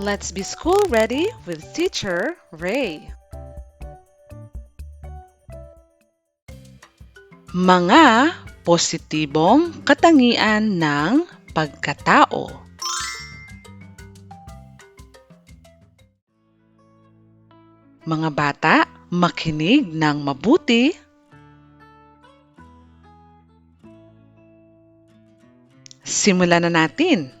Let's be school ready with Teacher Ray. Mga positibong katangian ng pagkatao. Mga bata, makinig ng mabuti. Simulan na natin.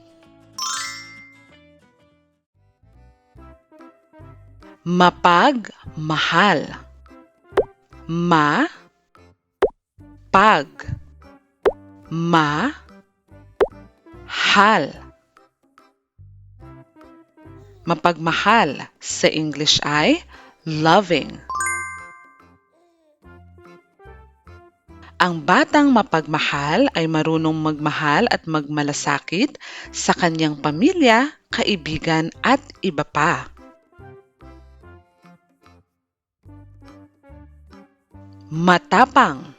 Mapagmahal. Ma pag ma hal Mapagmahal sa English ay loving. Ang batang mapagmahal ay marunong magmahal at magmalasakit sa kanyang pamilya, kaibigan at iba pa. Matapang.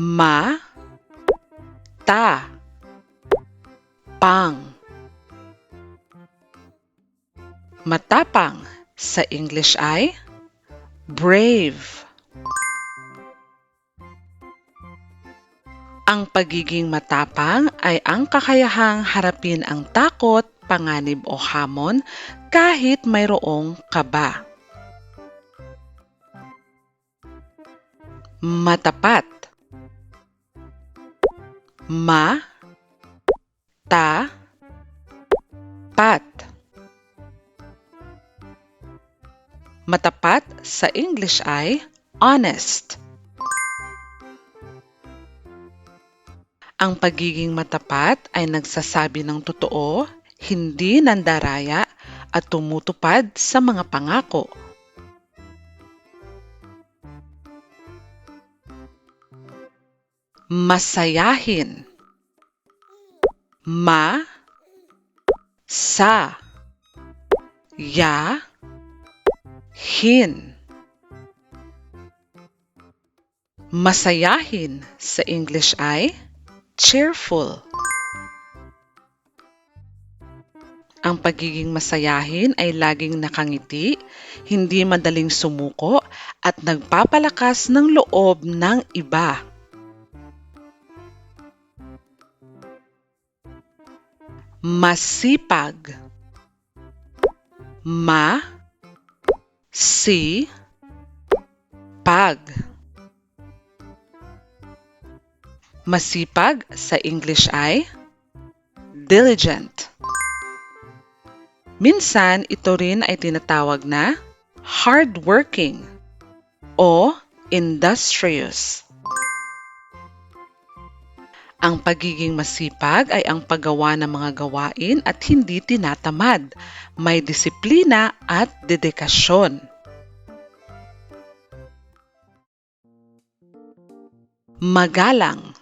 Ma. Ta. Pang. Matapang. Sa English ay brave. Ang pagiging matapang ay ang kakayahang harapin ang takot, panganib o hamon kahit mayroong kaba. Matapat Ma Ta Pat Matapat sa English ay honest. Ang pagiging matapat ay nagsasabi ng totoo, hindi nandaraya at tumutupad sa mga pangako. Masayahin. Ma sa ya hin Masayahin sa English ay cheerful. Ang pagiging masayahin ay laging nakangiti, hindi madaling sumuko at nagpapalakas ng loob ng iba. Masipag Ma si pag Masipag sa English ay diligent. Minsan, ito rin ay tinatawag na hardworking o industrious. Ang pagiging masipag ay ang paggawa ng mga gawain at hindi tinatamad. May disiplina at dedikasyon. Magalang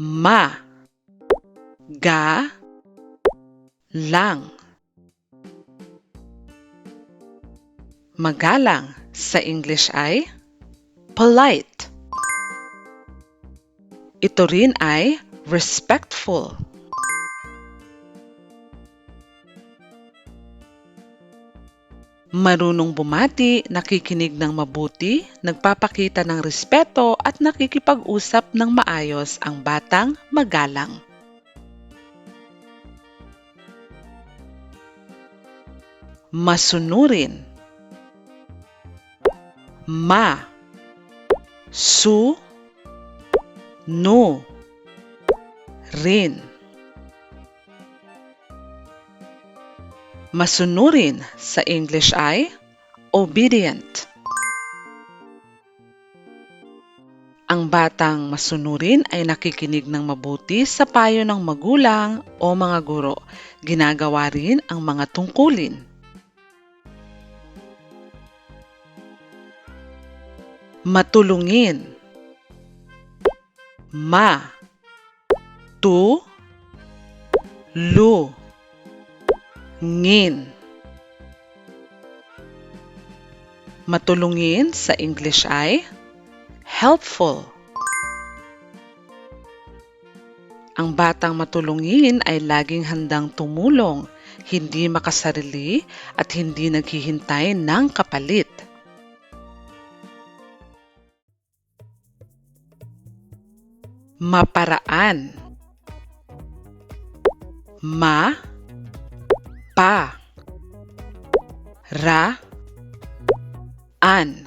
ma ga lang Magalang sa English ay polite. Ito rin ay respectful. Marunong bumati, nakikinig ng mabuti, nagpapakita ng respeto at nakikipag-usap ng maayos ang batang magalang. Masunurin Ma Su No Rin Masunurin sa English ay obedient. Ang batang masunurin ay nakikinig ng mabuti sa payo ng magulang o mga guro. Ginagawa rin ang mga tungkulin. Matulungin Ma Tu Lu ngin. Matulungin sa English ay helpful. Ang batang matulungin ay laging handang tumulong, hindi makasarili at hindi naghihintay ng kapalit. Maparaan Ma Pa Ra An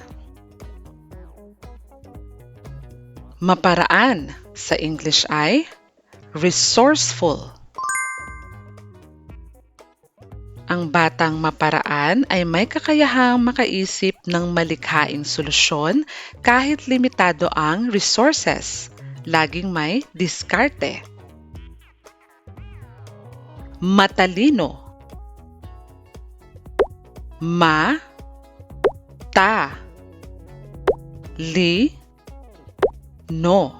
Maparaan sa English ay resourceful. Ang batang maparaan ay may kakayahang makaisip ng malikhaing solusyon kahit limitado ang resources. Laging may diskarte. Matalino. Ma. Ta. Li. No.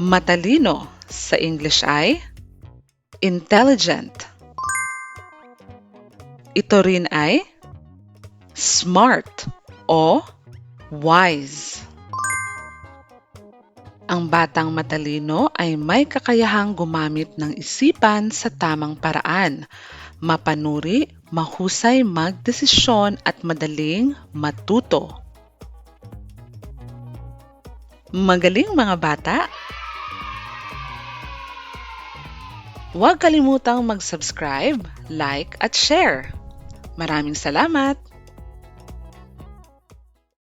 Matalino sa English ay intelligent. Ito rin ay smart o wise. Ang batang matalino ay may kakayahang gumamit ng isipan sa tamang paraan, mapanuri, mahusay magdesisyon at madaling matuto. Magaling mga bata! Huwag kalimutang mag-subscribe, like at share. Maraming salamat!